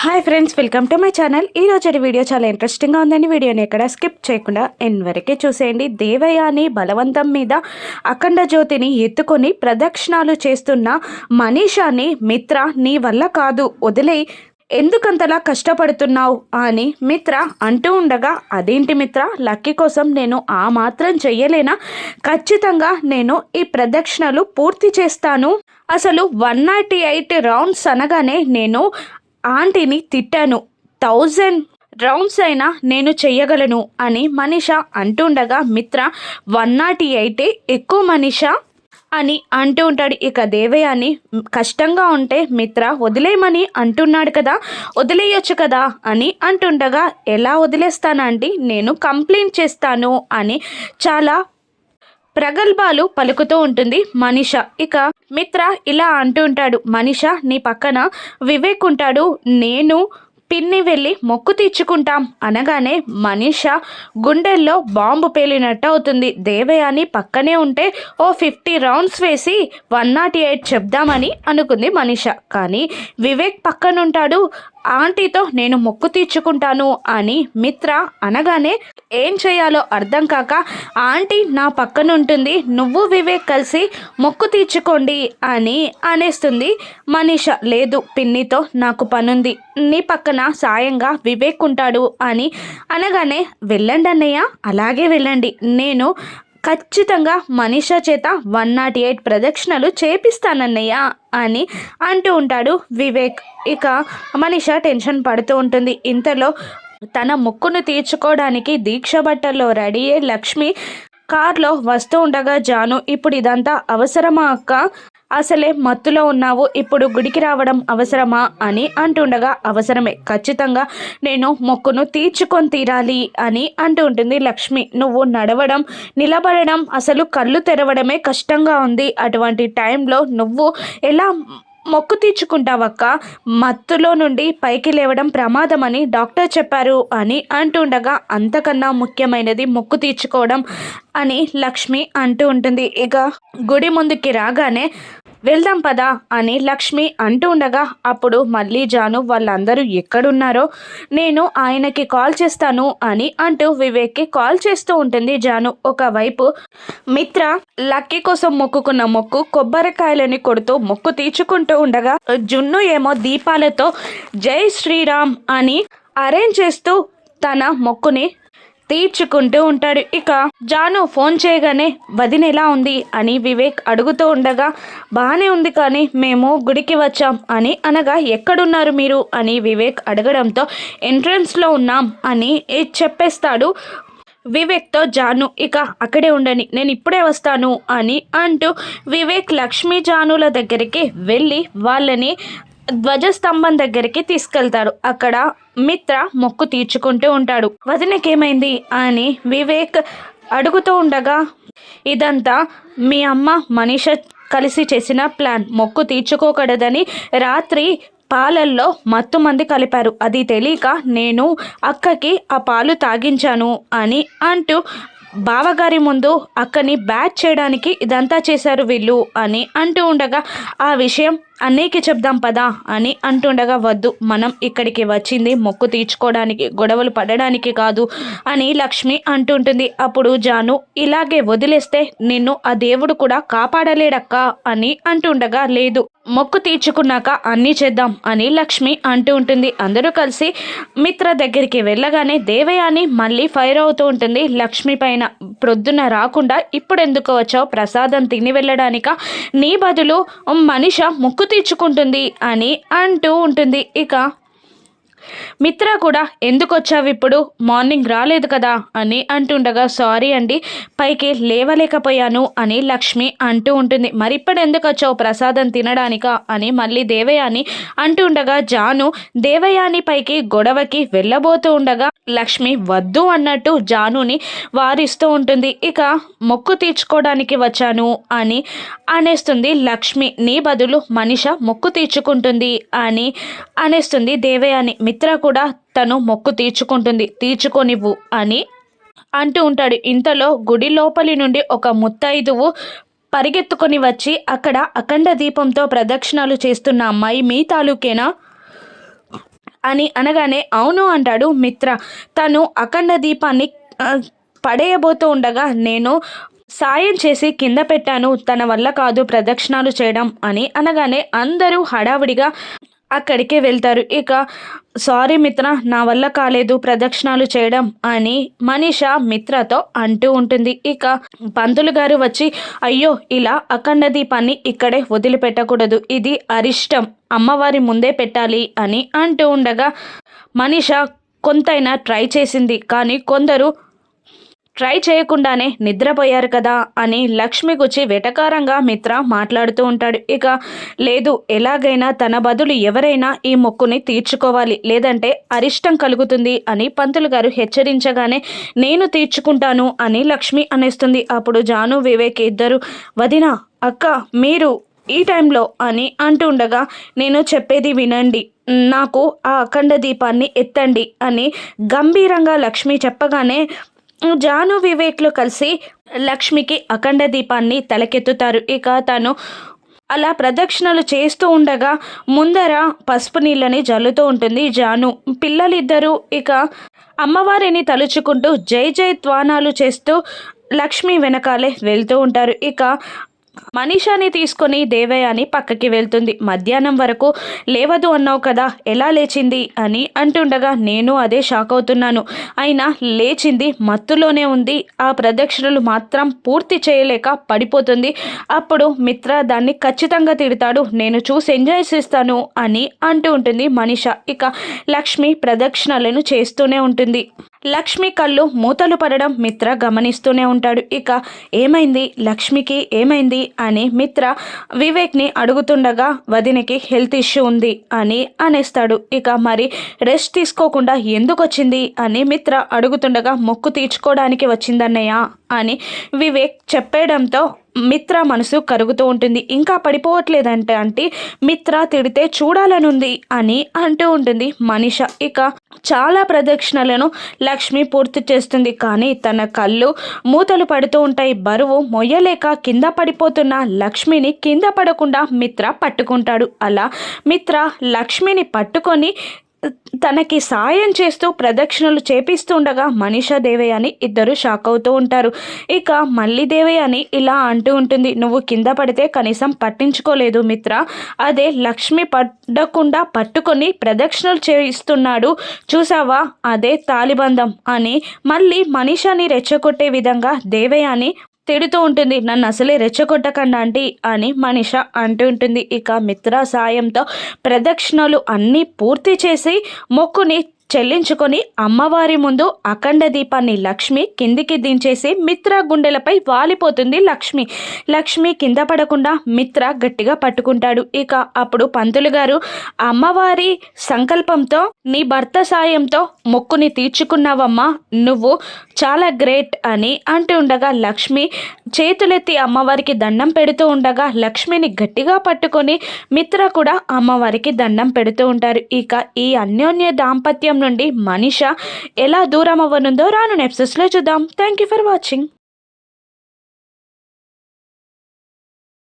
Hi friends welcome to my channel ఈ రోజు video చాలా ఇంట్రెస్టింగ్గా ఉందండి. వీడియోని ఎక్కడ స్కిప్ చేయకుండా ఎన్ వరకే చూసేయండి. దేవయాని బలవంతం మీద అఖండ జ్యోతిని ఎత్తుకొని ప్రదక్షిణాలు చేస్తున్న మనీషాని మిత్ర నీ వల్ల కాదు వదిలే. ఎందుకంతలా కష్టపడుతున్నావు అని మిత్ర అంటూ ఉండగా అదేంటి మిత్ర? లక్కీ కోసం నేను ఆ మాత్రం చెయ్యలేనా? ఖచ్చితంగా నేను ఈ ప్రదక్షిణలు పూర్తి చేస్తాను. అసలు వన్ నాట్ ఎయిట్ రౌండ్స్ అనగానే నేను ఆంటీని తిట్టాను. థౌజండ్ రౌండ్స్ అయినా నేను చెయ్యగలను అని మనిష అంటుండగా మిత్ర వన్ నాట్ ఎయిటే ఎక్కువ మనిష? అని అంటూ ఉంటాడు. ఇక దేవయాని కష్టంగా ఉంటే మిత్ర వదిలేయమని అంటున్నాడు కదా వదిలేయొచ్చు కదా అని అంటుండగా ఎలా వదిలేస్తానండి నేను కంప్లైంట్ చేస్తాను అని చాలా ప్రగల్భాలు పలుకుతూ ఉంటుంది మనిష. ఇక మిత్ర ఇలా అంటూ ఉంటాడు మనిష నీ పక్కన వివేక్ ఉంటాడు నేను పిన్ని వెళ్ళి మొక్కు తీర్చుకుంటాం అనగానే మనీష గుండెల్లో బాంబు పేలినట్టు అవుతుంది. దేవయాని పక్కనే ఉంటే ఓ ఫిఫ్టీ రౌండ్స్ వేసి వన్ నాట్ ఎయిట్ చెప్దామని అనుకుంది మనీష. కానీ వివేక్ పక్కనుంటాడు ఆంటీతో నేను మొక్కు తీర్చుకుంటాను అని మిత్ర అనగానే ఏం చేయాలో అర్థం కాక ఆంటీ నా పక్కన ఉంటుంది నువ్వు వివేక్ కలిసి మొక్కు తీర్చుకోండి అని అనేస్తుంది. మనీష లేదు పిన్నితో నాకు పనుంది. నీ పక్కన సాయంగా వివేక్ ఉంటాడు అని అనగానే వెళ్ళండి అన్నయ్య అలాగే వెళ్ళండి. నేను ఖచ్చితంగా మనీషా చేత వన్ నాట్ ఎయిట్ ప్రదక్షిణలు చేపిస్తానన్నయ్య అని అంటూ ఉంటాడు వివేక్. ఇక మనిష టెన్షన్ పడుతూ ఉంటుంది. ఇంతలో తన ముక్కును తీర్చుకోవడానికి దీక్ష బట్టల్లో రెడీ అయ్యే లక్ష్మి కార్లో వస్తూ ఉండగా జాను ఇప్పుడు ఇదంతా అవసరమా అక్క? అసలే మత్తులో ఉన్నావు ఇప్పుడు గుడికి రావడం అవసరమా అని అంటుండగా అవసరమే. ఖచ్చితంగా నేను మొక్కును తీర్చుకొని తీరాలి అని అంటూ ఉంటుంది లక్ష్మి. నువ్వు నడవడం నిలబడడం అసలు కళ్ళు తెరవడమే కష్టంగా ఉంది. అటువంటి టైంలో నువ్వు ఎలా మొక్కు తీర్చుకుంటావక్క? మత్తులో నుండి పైకి లేవడం ప్రమాదమని డాక్టర్ చెప్పారు అని అంటుండగా అంతకన్నా ముఖ్యమైనది మొక్కు తీర్చుకోవడం అని లక్ష్మి అంటూ ఉంటుంది. ఇక గుడి ముందుకి రాగానే వెళ్దాం పదా అని లక్ష్మి అంటూ ఉండగా అప్పుడు మళ్ళీ జాను వాళ్ళందరూ ఎక్కడున్నారో నేను ఆయనకి కాల్ చేస్తాను అని అంటూ వివేక్కి కాల్ చేస్తూ ఉంటుంది జాను. ఒకవైపు మిత్ర లక్కీ కోసం మొక్కుకున్న మొక్కు కొబ్బరికాయలని కొడుతూ మొక్కు తీర్చుకుంటూ ఉండగా జున్ను ఏమో దీపాలతో జై శ్రీరామ్ అని అరేంజ్ చేస్తూ తన మొక్కుని తీర్చుకుంటూ ఉంటాడు. ఇక జాను ఫోన్ చేయగానే వదిన ఎలా ఉంది? అని వివేక్ అడుగుతూ ఉండగా బాగానే ఉంది కానీ మేము గుడికి వచ్చాం అని అనగా ఎక్కడున్నారు మీరు? అని వివేక్ అడగడంతో ఎంట్రన్స్లో ఉన్నాం అని చెప్పేస్తాడు వివేక్తో జాను. ఇక అక్కడే ఉండని నేను ఇప్పుడే వస్తాను అని అంటూ వివేక్ లక్ష్మీ జానుల దగ్గరికి వెళ్ళి వాళ్ళని ధ్వజస్తంభం దగ్గరికి తీసుకెళ్తారు అక్కడ మిత్ర మొక్కు తీర్చుకుంటూ ఉంటాడు. వదినకేమైంది అని వివేక్ అడుగుతూ ఉండగా ఇదంతా మీ అమ్మ మనీష కలిసి చేసిన ప్లాన్. మొక్కు తీర్చుకోకూడదని రాత్రి పాలల్లో మత్తు మంది కలిపారు. అది తెలియక నేను అక్కకి ఆ పాలు తాగించాను అని అంటూ బావగారి ముందు అక్కని బ్యాట్ చేయడానికి ఇదంతా చేశారు వీళ్ళు అని అంటూ ఉండగా ఆ విషయం అన్నయ్యకి చెప్దాం పదా అని అంటుండగా వద్దు మనం ఇక్కడికి వచ్చింది మొక్కు తీర్చుకోవడానికి గొడవలు పడడానికి కాదు అని లక్ష్మి అంటుంటుంది అప్పుడు జాను ఇలాగే వదిలేస్తే నిన్ను ఆ దేవుడు కూడా కాపాడలేడక్క అని అంటుండగా లేదు మొక్కు తీర్చుకున్నాక అన్నీ చేద్దాం అని లక్ష్మి అంటూ ఉంటుంది. అందరూ కలిసి మిత్ర దగ్గరికి వెళ్ళగానే దేవయాని మళ్ళీ ఫైర్ అవుతూ ఉంటుంది లక్ష్మి పైన. ప్రొద్దున రాకుండా ఇప్పుడు ఎందుకు వచ్చావు? ప్రసాదం తిని వెళ్ళడానిక? నీ బదులు మనిష మొక్కు తీర్చుకుంటుంది అని అంటూ ఉంటుంది. ఇక మిత్ర కూడా ఎందుకు వచ్చావు ఇప్పుడు? మార్నింగ్ రాలేదు కదా? అని అంటుండగా సారీ అండి పైకి లేవలేకపోయాను అని లక్ష్మి అంటూ ఉంటుంది. మరి ఇప్పుడు ఎందుకు వచ్చావు ప్రసాదం తినడానికా? అని మళ్ళీ దేవయాని అంటుండగా జాను దేవయాని పైకి గొడవకి వెళ్ళబోతూ ఉండగా లక్ష్మి వద్దు అన్నట్టు జానుని వారిస్తూ ఉంటుంది. ఇక మొక్కు తీర్చుకోవడానికి వచ్చాను అని అనేస్తుంది లక్ష్మి. నీ బదులు మనిష మొక్కు తీర్చుకుంటుంది అని అనేస్తుంది దేవయాని. మిత్ర కూడా తను మొక్కు తీర్చుకుంటుంది. తీర్చుకొనివ్వు అని అంటూ ఉంటాడు. ఇంతలో గుడి లోపలి నుండి ఒక ముత్తైదువు పరిగెత్తుకొని వచ్చి అక్కడ అఖండ దీపంతో ప్రదక్షిణాలు చేస్తున్న అమ్మాయి మీ తాలూకేనా? అని అనగానే అవును అంటాడు మిత్ర. తను అఖండ దీపాన్ని పడేయబోతూ ఉండగా నేను సాయం చేసి కింద పెట్టాను. తన వల్ల కాదు ప్రదక్షిణాలు చేయడం అని అనగానే అందరూ హడావిడిగా అక్కడికే వెళ్తారు. ఇక సారీ మిత్ర నా వల్ల కాలేదు ప్రదక్షిణాలు చేయడం అని మనీష మిత్రతో అంటూ ఉంటుంది. ఇక పంతులు గారు వచ్చి అయ్యో ఇలా అఖండ దీపాన్ని ఇక్కడే వదిలిపెట్టకూడదు. ఇది అరిష్టం. అమ్మవారి ముందే పెట్టాలి అని అంటూ ఉండగా మనీష కొంతైనా ట్రై చేసింది. కానీ కొందరు ట్రై చేయకుండానే నిద్రపోయారు కదా అని లక్ష్మి గుచ్చి వెటకారంగా మిత్ర మాట్లాడుతూ ఉంటాడు. ఇక లేదు ఎలాగైనా తన బదులు ఎవరైనా ఈ మొక్కుని తీర్చుకోవాలి. లేదంటే అరిష్టం కలుగుతుంది అని పంతులు గారు హెచ్చరించగానే నేను తీర్చుకుంటాను అని లక్ష్మి అనేస్తుంది. అప్పుడు జాను వివేక్ ఇద్దరు వదిన అక్క మీరు ఈ టైంలో అని అంటూ ఉండగా నేను చెప్పేది వినండి. నాకు ఆ అఖండ దీపాన్ని ఎత్తండి అని గంభీరంగా లక్ష్మి చెప్పగానే జాను వివేక్లు కలిసి లక్ష్మికి అఖండ దీపాన్ని తలకెత్తుతారు. ఇక తను అలా ప్రదక్షిణలు చేస్తూ ఉండగా ముందర పసుపు నీళ్ళని జల్లుతూ ఉంటుంది జాను. పిల్లలిద్దరూ ఇక అమ్మవారిని తలుచుకుంటూ జై జై త్వానాలు చేస్తూ లక్ష్మి వెనకాలే వెళ్తూ ఉంటారు. ఇక మనీషాని తీసుకొని దేవయాని పక్కకి వెళ్తుంది. మధ్యాహ్నం వరకు లేవదు అన్నావు కదా ఎలా లేచింది? అని అంటుండగా నేను అదే షాక్ అవుతున్నాను. అయినా లేచింది మత్తులోనే ఉంది. ఆ ప్రదక్షిణలు మాత్రం పూర్తి చేయలేక పడిపోతుంది. అప్పుడు మిత్ర దాన్ని ఖచ్చితంగా తిడతాడు. నేను చూసి ఎంజాయ్ చేస్తాను అని అంటూ ఉంటుంది మనీష. ఇక లక్ష్మి ప్రదక్షిణలను చేస్తూనే ఉంటుంది. లక్ష్మి కళ్ళు మూతలు పడడం మిత్ర గమనిస్తూనే ఉంటాడు. ఇక ఏమైంది? లక్ష్మికి ఏమైంది? అని మిత్ర వివేక్ని అడుగుతుండగా వదినకి హెల్త్ ఇష్యూ ఉంది అని అనేస్తాడు. ఇక మరి రెస్ట్ తీసుకోకుండా ఎందుకు వచ్చింది అని మిత్ర అడుగుతుండగా మొక్కు తీర్చుకోవడానికి వచ్చిందన్నయ్య అని వివేక్ చెప్పేయడంతో మిత్ర మనసు కరుగుతూ ఉంటుంది. ఇంకా పడిపోవట్లేదంటే అంటే మిత్ర తిడితే చూడాలనుంది అని అంటూ ఉంటుంది మనిష. ఇక చాలా ప్రదక్షిణలను లక్ష్మి పూర్తి చేస్తుంది. కానీ తన కళ్ళు మూతలు పడుతూ ఉంటాయి. బరువు మొయ్యలేక కింద పడిపోతున్న లక్ష్మిని కింద పడకుండా మిత్ర పట్టుకుంటాడు. అలా మిత్ర లక్ష్మిని పట్టుకొని తనకి సాయం చేస్తూ ప్రదక్షిణలు చేపిస్తుండగా మనీషా అని ఇద్దరు షాక్ అవుతూ ఉంటారు. ఇక మళ్ళీ దేవయాని ఇలా అంటూ ఉంటుంది నువ్వు కింద పడితే కనీసం పట్టించుకోలేదు మిత్ర. అదే లక్ష్మి పడకుండా పట్టుకొని ప్రదక్షిణలు చేయిస్తున్నాడు. చూసావా? అదే తాలిబంధం అని మళ్ళీ మనీషాని రెచ్చగొట్టే విధంగా దేవయాని తిడుతూ ఉంటుంది. నన్ను అసలే రెచ్చగొట్టకండి ఆంటీ అని మనిష అంటూ ఉంటుంది. ఇక మిత్ర సాయంతో ప్రదక్షిణలు అన్నీ పూర్తి చేసి మొక్కుని చెల్లించుకొని అమ్మవారి ముందు అఖండ దీపాన్ని లక్ష్మి కిందికి దించేసి మిత్ర గుండెలపై వాలిపోతుంది లక్ష్మి. లక్ష్మి కింద పడకుండా మిత్ర గట్టిగా పట్టుకుంటాడు. ఇక అప్పుడు పంతులు గారు అమ్మవారి సంకల్పంతో నీ భర్త సాయంతో మొక్కుని తీర్చుకున్నావమ్మా నువ్వు చాలా గ్రేట్ అని అంటూ ఉండగా లక్ష్మి చేతులెత్తి అమ్మవారికి దండం పెడుతూ ఉండగా లక్ష్మిని గట్టిగా పట్టుకొని మిత్ర కూడా అమ్మవారికి దండం పెడుతూ ఉంటారు. ఇక ఈ అన్యోన్య దాంపత్యం నుండి మనిష ఎలా దూరం అవ్వనుందో రాను నెప్సెస్లో చూద్దాం. Thank you for watching